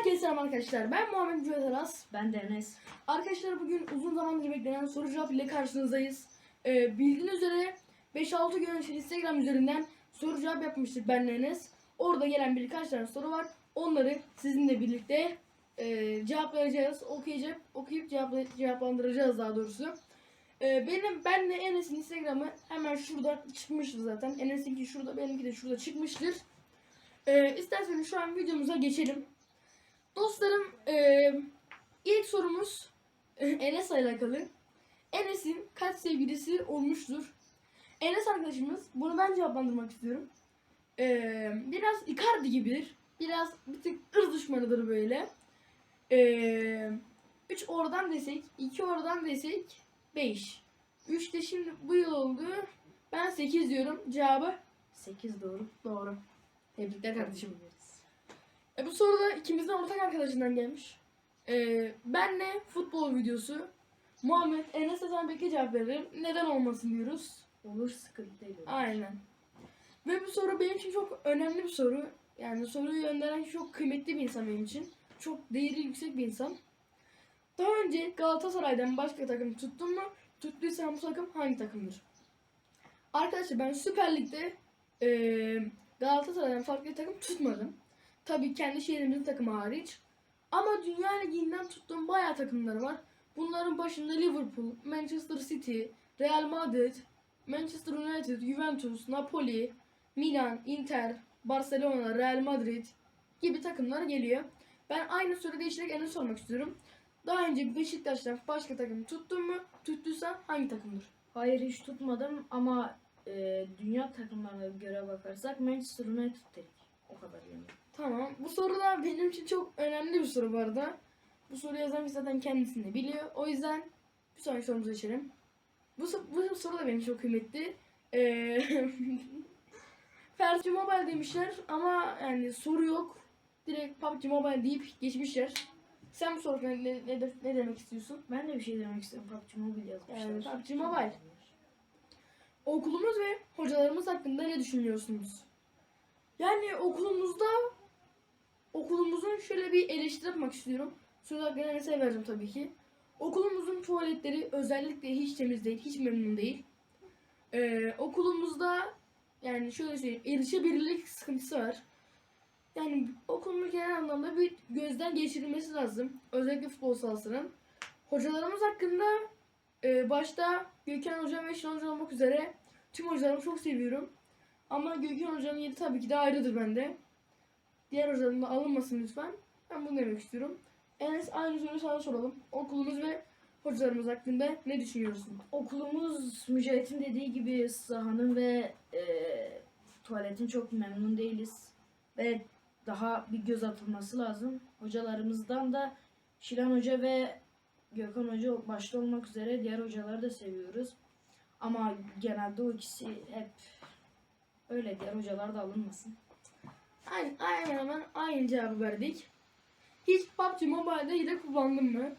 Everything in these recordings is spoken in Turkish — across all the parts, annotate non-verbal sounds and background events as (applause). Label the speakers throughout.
Speaker 1: Herkese selam arkadaşlar. Ben Muhammed Cüvet Aras.
Speaker 2: Ben de Enes.
Speaker 1: Arkadaşlar bugün uzun zamandır beklenen soru cevap ile karşınızdayız. Ee, bildiğiniz üzere 5-6 gün önce Instagram üzerinden soru cevap yapmıştık benle Enes. Orada gelen birkaç tane soru var. Onları sizinle birlikte e, cevaplayacağız. Okuyacak, okuyup cevapla, cevaplandıracağız daha doğrusu. Ee, benim benle Enes'in Instagram'ı hemen şurada çıkmıştır zaten. Enes'inki şurada, benimki de şurada çıkmıştır. Ee, isterseniz şu an videomuza geçelim. Dostlarım eee, ilk sorumuz e, Enes'le alakalı. Enes'in kaç sevgilisi olmuştur? Enes arkadaşımız bunu ben cevaplandırmak istiyorum. Eee, biraz Icardi gibidir. Biraz bir tık ırz düşmanıdır böyle. Eee 3 oradan desek, 2 oradan desek 5. 3 de şimdi bu yıl oldu. Ben 8 diyorum. Cevabı
Speaker 2: 8 doğru.
Speaker 1: doğru. Tebrikler kardeşim. E bu soru da ikimizin ortak arkadaşından gelmiş. E, benle futbol videosu. Muhammed Enes'e sen bekle cevap veririm. Neden olmasın diyoruz.
Speaker 2: Olur sıkıntı değil.
Speaker 1: Aynen. Ve bu soru benim için çok önemli bir soru. Yani soruyu gönderen çok kıymetli bir insan benim için. Çok değeri yüksek bir insan. Daha önce Galatasaray'dan başka takım tuttun mu? Tuttuysan bu takım hangi takımdır? Arkadaşlar ben Süper Lig'de eee Galatasaray'dan farklı takım tutmadım. Tabii kendi şehrimizin takımı hariç. Ama Dünya Ligi'nden tuttuğum bayağı takımları var. Bunların başında Liverpool, Manchester City, Real Madrid, Manchester United, Juventus, Napoli, Milan, Inter, Barcelona, Real Madrid gibi takımlar geliyor. Ben aynı soru değiştirerek Enes'e sormak istiyorum. Daha önce Beşiktaş'tan başka takım tuttun mu? Tuttuysan hangi takımdır?
Speaker 2: Hayır hiç tutmadım ama e, dünya takımlarına göre bakarsak Manchester United dedik. O kadar yani.
Speaker 1: Tamam. Bu soru da benim için çok önemli bir soru bu arada. Bu soruyu yazan kişi zaten kendisini biliyor. O yüzden bir sonraki sorumuza geçelim. Bu, bu soru da benim çok kıymetli. Ee, (laughs) PUBG Mobile demişler ama yani soru yok. Direkt PUBG Mobile deyip geçmişler. Sen bu soruda ne, ne, de- ne demek istiyorsun?
Speaker 2: Ben de bir şey demek istiyorum. PUBG Mobile yazmışlar.
Speaker 1: Yani PUBG Mobile. Okulumuz ve hocalarımız hakkında ne düşünüyorsunuz? Yani okulumuzda okulumuzun şöyle bir eleştiri yapmak istiyorum. Söz hakkını Enes'e vereceğim tabii ki. Okulumuzun tuvaletleri özellikle hiç temiz değil, hiç memnun değil. Ee, okulumuzda yani şöyle söyleyeyim, erişebilirlik sıkıntısı var. Yani okulumuz genel anlamda bir gözden geçirilmesi lazım. Özellikle futbol sahasının. Hocalarımız hakkında ee, başta Gökhan Hocam ve Şenol Hocam olmak üzere tüm hocalarımı çok seviyorum. Ama Gökhan Hoca'nın yeri tabii ki de ayrıdır bende. Diğer hocalarım da alınmasın lütfen. Ben bunu demek istiyorum. Enes aynı soruyu sana soralım. Okulumuz ve hocalarımız hakkında ne düşünüyorsun?
Speaker 2: Okulumuz Mücahit'in dediği gibi sahanın ve e, tuvaletin çok memnun değiliz. Ve daha bir göz atılması lazım. Hocalarımızdan da Şilan Hoca ve Gökhan Hoca başta olmak üzere diğer hocaları da seviyoruz. Ama genelde o ikisi hep öyle diğer hocalar da alınmasın.
Speaker 1: Aynen, aynen hemen aynı cevabı verdik. Hiç PUBG Mobile'de hile kullandın mı?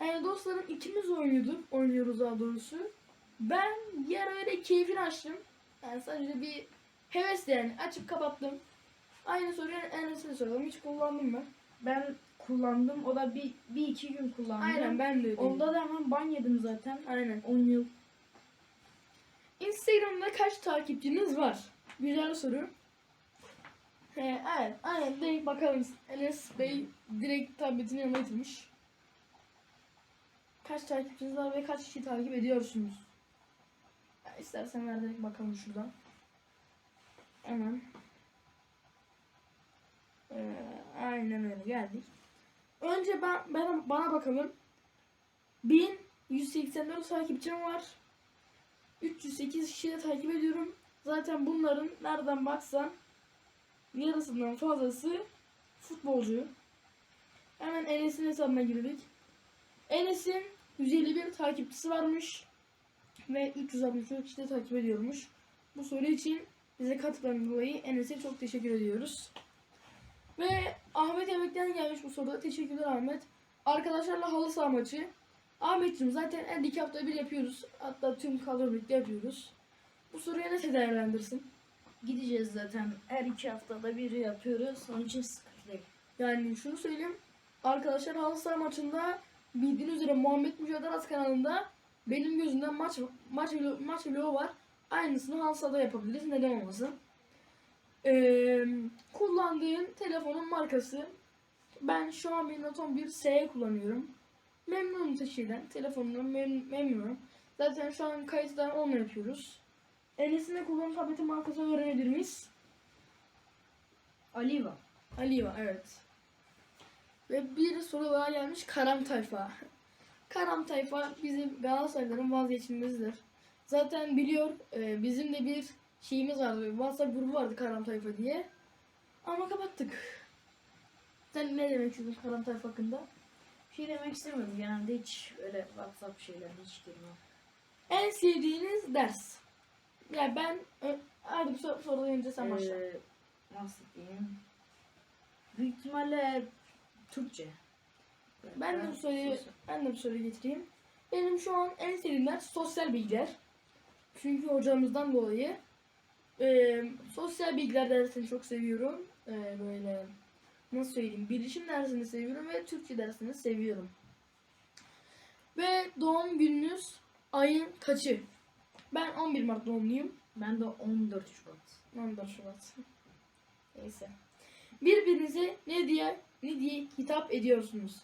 Speaker 1: Yani dostlarım ikimiz oynuyorduk, oynuyoruz daha doğrusu. Ben ara öyle keyfini açtım. Yani sadece bir hevesle yani açıp kapattım. Aynı soruyu Enes'e soralım. Hiç kullandın mı?
Speaker 2: Ben kullandım. O da bir, bir iki gün kullandım.
Speaker 1: Aynen ben de öyle.
Speaker 2: Onda da hemen ban yedim zaten.
Speaker 1: Aynen.
Speaker 2: 10 yıl.
Speaker 1: Instagram'da kaç takipçiniz var? Güzel soru. He, evet, aynen direkt bakalım. Enes Bey direkt tabletini yanına getirmiş. Kaç takipçiniz var ve kaç kişi takip ediyorsunuz? Ya, istersen ver direkt bakalım şuradan. Hemen. Ee, aynen öyle geldik. Önce ben, ben bana bakalım. 1184 takipçim var. 308 kişiyi de takip ediyorum. Zaten bunların nereden baksan yarısından fazlası futbolcu. Hemen Enes'in hesabına girdik. Enes'in 151 takipçisi varmış. Ve 364 kişi de takip ediyormuş. Bu soru için bize katılan dolayı Enes'e çok teşekkür ediyoruz. Ve Ahmet Emek'ten gelmiş bu soruda. Teşekkürler Ahmet. Arkadaşlarla halı saha maçı. Ahmetciğim zaten her iki hafta bir yapıyoruz. Hatta tüm kadro birlikte yapıyoruz. Bu soruyu nasıl değerlendirsin?
Speaker 2: Gideceğiz zaten. Her iki haftada bir yapıyoruz. Onun için sıkıntı değil.
Speaker 1: Yani şunu söyleyeyim. Arkadaşlar halı saha maçında bildiğiniz üzere Muhammed Mücadele kanalında benim gözümden maç maç maç vlogu var. Aynısını halı sahada yapabiliriz. Neden olmasın? Ee, kullandığım telefonun markası ben şu an bir Note 11 SE kullanıyorum. Memnunum taşıyla. Telefonumdan mem- memnunum. Zaten şu an kayıtları onunla yapıyoruz. Enes'in kullanım tableti markası öğrenebilir miyiz?
Speaker 2: Aliva.
Speaker 1: Aliva evet. Ve bir soru daha gelmiş Karam Tayfa. Karam Tayfa bizim Galatasarayların vazgeçilmezidir. Zaten biliyor e, bizim de bir şeyimiz vardı. WhatsApp grubu vardı Karam Tayfa diye. Ama kapattık. Sen ne demek istiyorsun Karam Tayfa hakkında?
Speaker 2: Bir şey demek istemiyorum. Genelde hiç öyle WhatsApp şeylerine hiç girmem.
Speaker 1: En sevdiğiniz ders? Yani ben ö- hadi bu sor- sorudan önce sen başla.
Speaker 2: Ee, nasıl diyeyim? Büyük ihtimalle Türkçe.
Speaker 1: Ben de bu soruyu ben de bu soruyu getireyim. Benim şu an en sevdiğim sosyal bilgiler. Çünkü hocamızdan dolayı e, sosyal bilgiler dersini çok seviyorum. E, böyle nasıl söyleyeyim bilişim dersini seviyorum ve Türkçe dersini seviyorum. Ve doğum gününüz ayın kaçı? Ben 11 Mart doğumluyum.
Speaker 2: Ben de 14 Şubat.
Speaker 1: 14 Şubat. Neyse. Birbirinize ne diye ne diye hitap ediyorsunuz?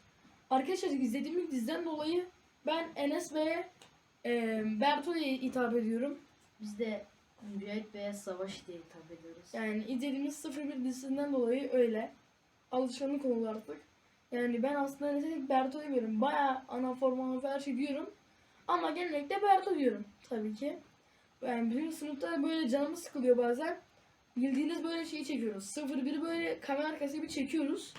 Speaker 1: Arkadaşlar izlediğimiz diziden dolayı ben Enes ve e, Berto'ya hitap ediyorum.
Speaker 2: Biz de Mücahit ve Savaş diye hitap ediyoruz.
Speaker 1: Yani izlediğimiz 01 dizisinden dolayı öyle. Alışkanlık oldu artık. Yani ben aslında Enes'e Berto demiyorum. Baya ana forma her şey diyorum. Ama genellikle Berto diyorum tabii ki. Yani bizim sınıfta böyle canımız sıkılıyor bazen. Bildiğiniz böyle şeyi çekiyoruz. 01 böyle kamera arkası gibi çekiyoruz.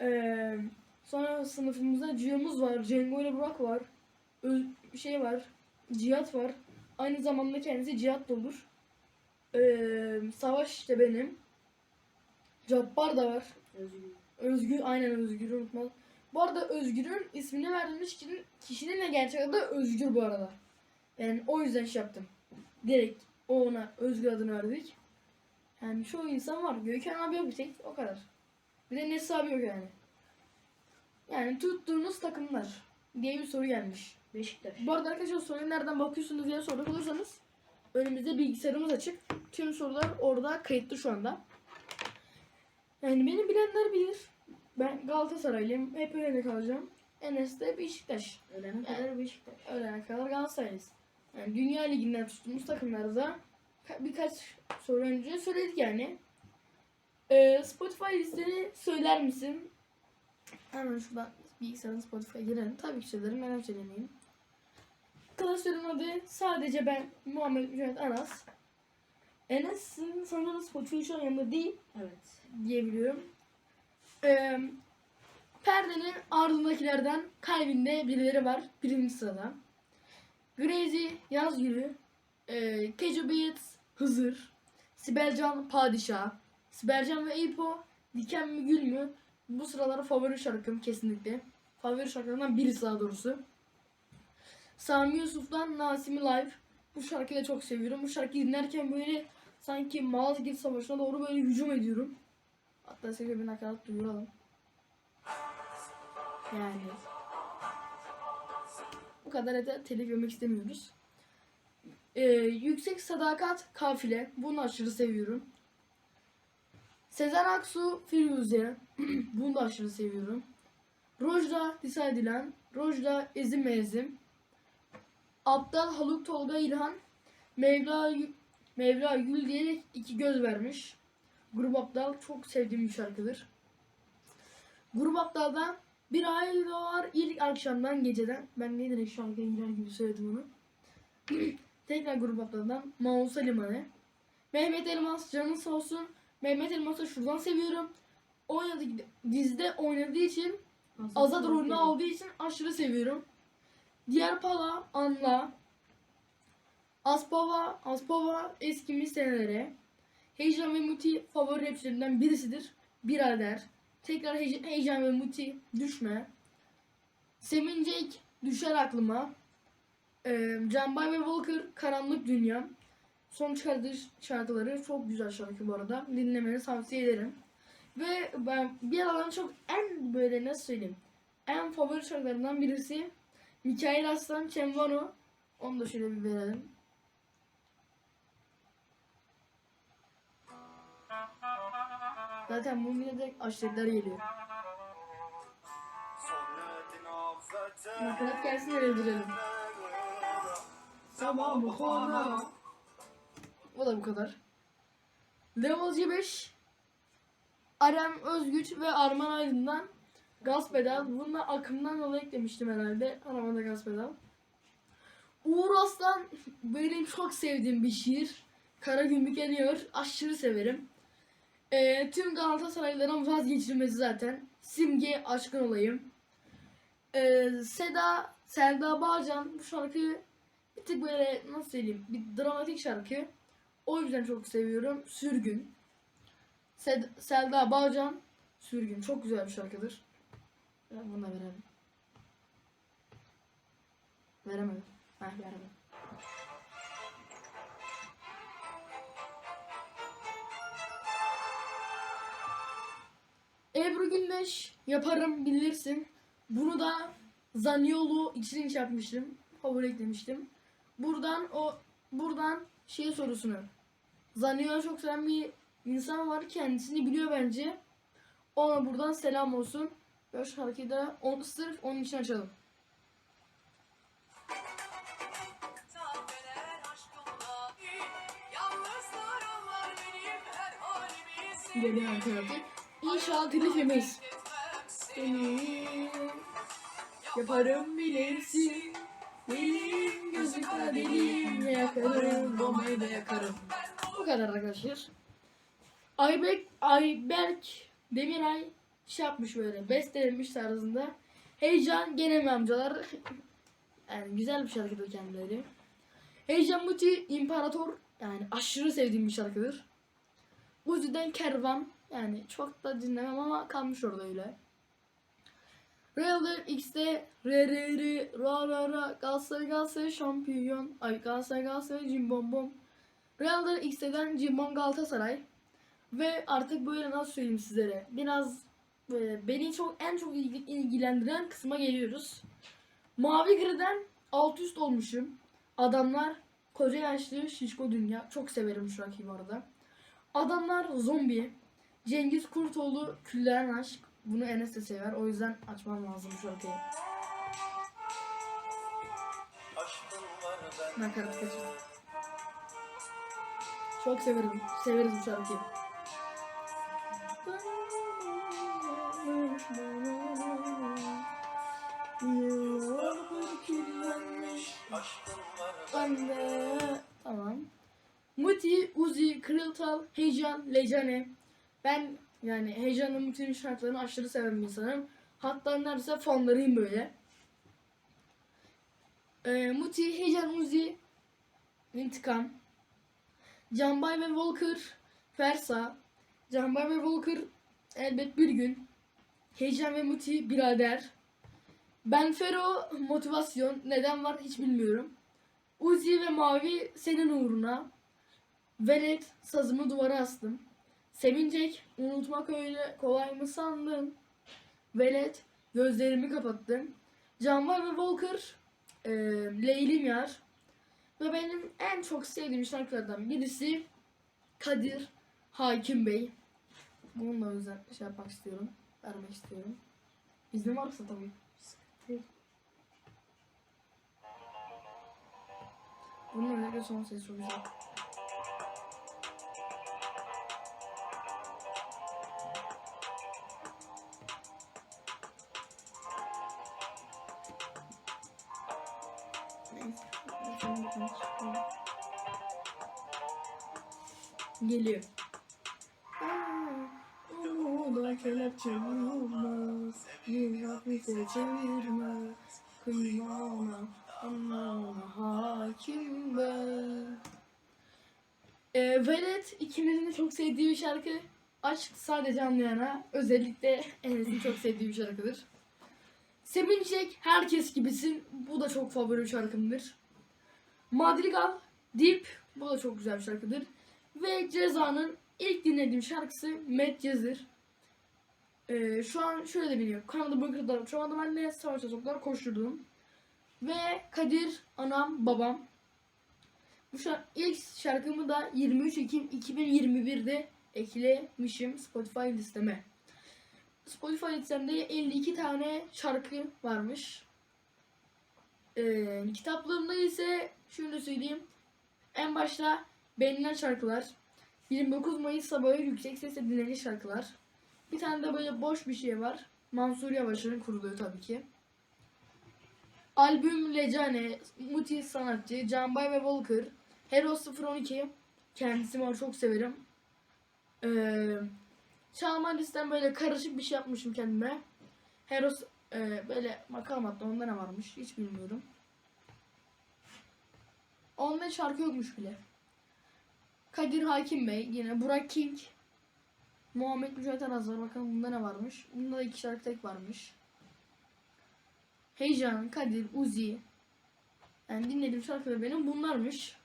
Speaker 1: Ee, sonra sınıfımızda Cio'muz var. Cengo ile Burak var. Ö- şey var. Cihat var. Aynı zamanda kendisi Cihat da olur. Ee, Savaş işte benim. Cabbar da var.
Speaker 2: Özgür.
Speaker 1: Özgür aynen Özgür'ü unutmaz. Bu arada Özgür'ün ismini verdiğimiz kişinin, kişinin de gerçek adı Özgür bu arada. Yani o yüzden şey yaptım. Direkt ona Özgür adını verdik. Yani şu insan var. Gökhan abi yok bir tek. O kadar. Bir de Nesli abi yok yani. Yani tuttuğunuz takımlar diye bir soru gelmiş.
Speaker 2: Beşiktaş.
Speaker 1: Bu arada arkadaşlar soruyu nereden bakıyorsunuz diye soracak olursanız önümüzde bilgisayarımız açık. Tüm sorular orada kayıtlı şu anda. Yani beni bilenler bilir. Ben Galatasaraylıyım. Hep öyle kalacağım. Enes de Beşiktaş.
Speaker 2: Ölene kadar Beşiktaş.
Speaker 1: Öğlene kadar Galatasaraylıyız. Yani Dünya Ligi'nden tuttuğumuz takımlarda ka- birkaç soru önce söyledik yani. Ee, Spotify listeni söyler misin? Hemen şuradan bilgisayarın Spotify'a girelim. Tabii ki söylerim. Neden söylemeyeyim? Klasörün adı sadece ben Muhammed Mücahit Aras. Enes'in sanırım Spotify şu an yanında değil
Speaker 2: Evet.
Speaker 1: diyebiliyorum. Ee, perdenin ardındakilerden kalbinde birileri var. Birinci sırada. Crazy Yaz Gülü. E, Kejo Beats Hızır. Sibelcan Padişah. Sibelcan ve İpo Diken mi Gül mü? Bu sıraları favori şarkım kesinlikle. Favori şarkılarından birisi daha doğrusu. Sami Yusuf'tan Nasimi Live. Bu şarkıyı da çok seviyorum. Bu şarkıyı dinlerken böyle sanki Malazgirt Savaşı'na doğru böyle hücum ediyorum. Hatta size bir nakarat duyuralım. Yani. Bu kadar da telif yemek istemiyoruz. Ee, yüksek sadakat kafile. Bunu aşırı seviyorum. Sezen Aksu Firuze. (clears throat) Bunu da aşırı seviyorum. Rojda Disaydilen. Rojda Ezim Ezim. Aptal Haluk Tolga İlhan. Mevla, Mevla Gül diyerek iki göz vermiş. Grup Aptal çok sevdiğim bir şarkıdır. Grup Aptal'da bir ay doğar ilk akşamdan geceden. Ben ne direkt şarkıya girer gibi söyledim onu. (clears throat) Tekrar Grup Aptal'dan Mausa Limanı. Mehmet Elmas canın sağ olsun. Mehmet Elmas'ı şuradan seviyorum. Oynadığı dizide oynadığı için Azat rolünü aldığı için aşırı seviyorum. Diğer Pala, Anla, Aspava, Aspava eskimiş senelere. Heyecan ve Muti favori rapçilerinden birisidir. Birader. Tekrar Heyecan, heyecan ve Muti düşme. Sevinecek düşer aklıma. Ee, Canbay ve Walker Karanlık Dünya. Son çıkardığı şarkıları çok güzel şarkı bu arada. Dinlemeni tavsiye ederim. Ve ben bir aralar çok en böyle nasıl söyleyeyim en favori şarkılarından birisi Mikail Aslan Çemvano. Onu da şöyle bir verelim. Zaten yine de aşiretler geliyor. Nakarat gelsin öyle girelim. Tamam bu konu. O da bu kadar. Level C5 Arem Özgüç ve Arman Aydın'dan Gaz Pedal. Bunu da akımdan dolayı eklemiştim herhalde. Aramada Gaz Pedal. Uğur Aslan benim çok sevdiğim bir şiir. Kara Gümrük yanıyor. Aşırı severim. Ee, tüm Galatasaraylıların vazgeçilmezi zaten. Simge aşkın olayım. Ee, Seda, Selda Bağcan bu şarkıyı bir tık böyle nasıl söyleyeyim bir dramatik şarkı. O yüzden çok seviyorum. Sürgün. Sed- Selda Bağcan Sürgün. Çok güzel bir şarkıdır. Ben bunu da verelim. Veremedim. Heh veremedim. Ebru Gündeş yaparım bilirsin. Bunu da Zaniolo için yapmıştım. Favori eklemiştim. Buradan o buradan şey sorusunu. Zaniolo çok seven bir insan var. Kendisini biliyor bence. Ona buradan selam olsun. Şu şarkıyı da on, sırf onun için açalım. Geliyor arkadaşlar. İnşallah. Seni yaparım bilirsin. Deliyim gözü kara deliyim. Yakarım bombayı da yakarım. Bu kadar arkadaşlar. Ayberk, Ayberk Demiray şey yapmış böyle bestelemiş tarzında. Heyecan gene amcalar? yani güzel bir şarkıdır kendileri. Heyecan Muti İmparator yani aşırı sevdiğim bir şarkıdır. Uzi'den Kervan yani çok da dinlemem ama kalmış orada öyle. Real'de X'de re re re ra ra ra Galatasaray Galatasaray şampiyon ay Galatasaray Galatasaray cimbom bom Real'de X'den cimbom Galatasaray ve artık böyle nasıl söyleyeyim sizlere biraz böyle beni çok en çok ilgi- ilgilendiren kısma geliyoruz. Mavi Gri'den alt üst olmuşum. Adamlar koca yaşlı şişko dünya. Çok severim şu bu arada. Adamlar zombi. Cengiz Kurtoğlu Külleren Aşk. Bunu Enes de sever. O yüzden açmam lazım bu şarkıyı. Nakarat kaçın. Çok severim. Severiz bu şarkıyı. Anne. Tamam. Muti, Uzi, Kırıltal, Heyecan, Lecane. Ben yani Heyecan'ın Muti'nin şarkılarını aşırı seven bir insanım. Hatta neredeyse fanlarıyım böyle. Ee, Muti, Heyecan, Uzi, İntikam. Canbay ve Volker, Fersa. Canbay ve Volker, elbet bir gün. Heyecan ve Muti, birader. Ben Fero, motivasyon. Neden var hiç bilmiyorum. Uzi ve Mavi senin uğruna. Velet sazımı duvara astım. Sevincek unutmak öyle kolay mı sandın? Velet gözlerimi kapattım. Canvar ve Volker e, Leylim Yar. Ve benim en çok sevdiğim şarkılardan birisi Kadir Hakim Bey. Bununla özel şey yapmak istiyorum. Vermek istiyorum. İznin varsa tabii. Sıkıntı değil. Bunun özellikle son sesi çok güzel. Hafifte çevirme, kıyma ona, ona hakim ben. Ee, Velet ikimizin de çok sevdiği bir şarkı. Aşk sadece anlayana, özellikle Enes'in çok sevdiği bir şarkıdır. Sevinecek herkes gibisin. Bu da çok favori bir şarkımdır. Madrigal, Deep. Bu da çok güzel bir şarkıdır. Ve Ceza'nın ilk dinlediğim şarkısı Medcezir. Ee, şu an şöyle de biliyor. Kanada Bıkır'da şu anda ben de savaşta sokaklar koşturdum. Ve Kadir, anam, babam. Bu an ilk şarkımı da 23 Ekim 2021'de eklemişim Spotify listeme. Spotify listemde 52 tane şarkı varmış. Ee, kitaplarımda ise şunu söyleyeyim. En başta beğenilen şarkılar. 29 Mayıs sabahı yüksek sesle dinlenen şarkılar. Bir tane de böyle boş bir şey var. Mansur Yavaş'ın kuruluyor tabii ki. Albüm Lecane, Muti Sanatçı, Canbay ve Volker, Hero 012, kendisi var çok severim. Ee, çalma listem böyle karışık bir şey yapmışım kendime. Hero e, böyle makam attı onda ne varmış hiç bilmiyorum. Onda şarkı yokmuş bile. Kadir Hakim Bey, yine Burak King, Muhammed Mücahit Araz var. Bakalım bunda ne varmış. Bunda da iki şarkı tek varmış. Heyecan, Kadir, Uzi. Yani dinlediğim şarkılar benim bunlarmış.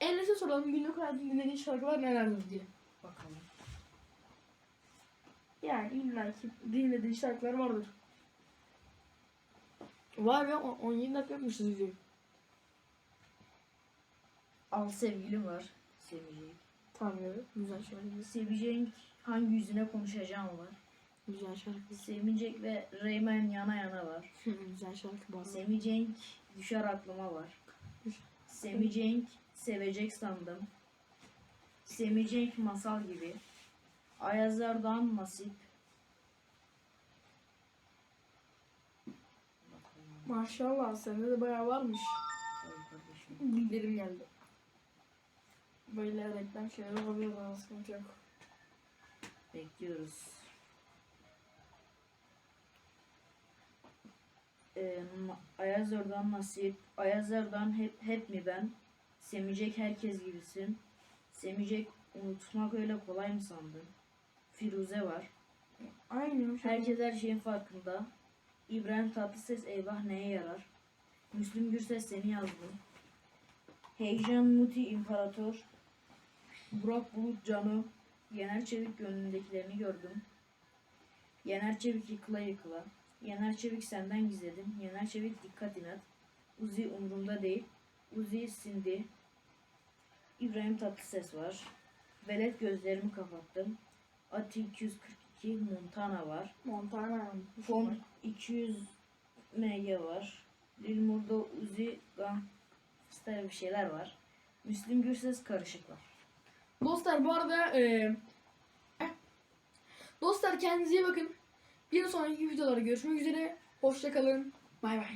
Speaker 1: Enes'e soralım günlük hayatında dinlediğin şarkılar nelerdir diye.
Speaker 2: Bakalım.
Speaker 1: Yani illa ki dinlediğin şarkılar vardır. Var ya on- 17 dakika yapmışız videoyu.
Speaker 2: Al sevgilim var. Seveceğim.
Speaker 1: Tanrı. Güzel şarkı.
Speaker 2: Seveceğin hangi yüzüne konuşacağım var.
Speaker 1: Güzel şarkı.
Speaker 2: Sevmeyecek ve Rayman yana yana var.
Speaker 1: Güzel şarkı arada.
Speaker 2: Sevmeyeceğin düşer aklıma var. Sevmeyeceğin sevecek sandım. Sevmeyeceğin masal gibi. Ayazlardan nasip.
Speaker 1: Maşallah sende de bayağı varmış. Bildirim geldi. Böyle reklam şeyler olabilir bana sıkıntı yok.
Speaker 2: Bekliyoruz. Ee, Ayaz Erdoğan nasip. Ayaz Erdoğan hep, hep mi ben? Semecek herkes gibisin. Semecek unutmak öyle kolay mı sandın? Firuze var.
Speaker 1: Aynen.
Speaker 2: Herkes her şeyin farkında. İbrahim Tatlıses eyvah neye yarar? Müslüm Gürses seni yazdım. Heyecan Muti İmparator. Burak Bulut Canı. Yener Çevik gönlündekilerini gördüm. Yener Çevik yıkıla yıkıla. Yener Çevik senden gizledim. Yener Çevik dikkat inat. Uzi umurumda değil. Uzi sindi. İbrahim Tatlıses var. Velet gözlerimi kapattım. Ati 242 Montana var.
Speaker 1: Montana.
Speaker 2: Fon 200 MG var. Lil Murda Uzi Gangster bir şeyler var. Müslüm Gürses karışık var.
Speaker 1: Dostlar bu arada e, dostlar kendinize iyi bakın. Bir sonraki videolarda görüşmek üzere. Hoşçakalın.
Speaker 2: Bay bay.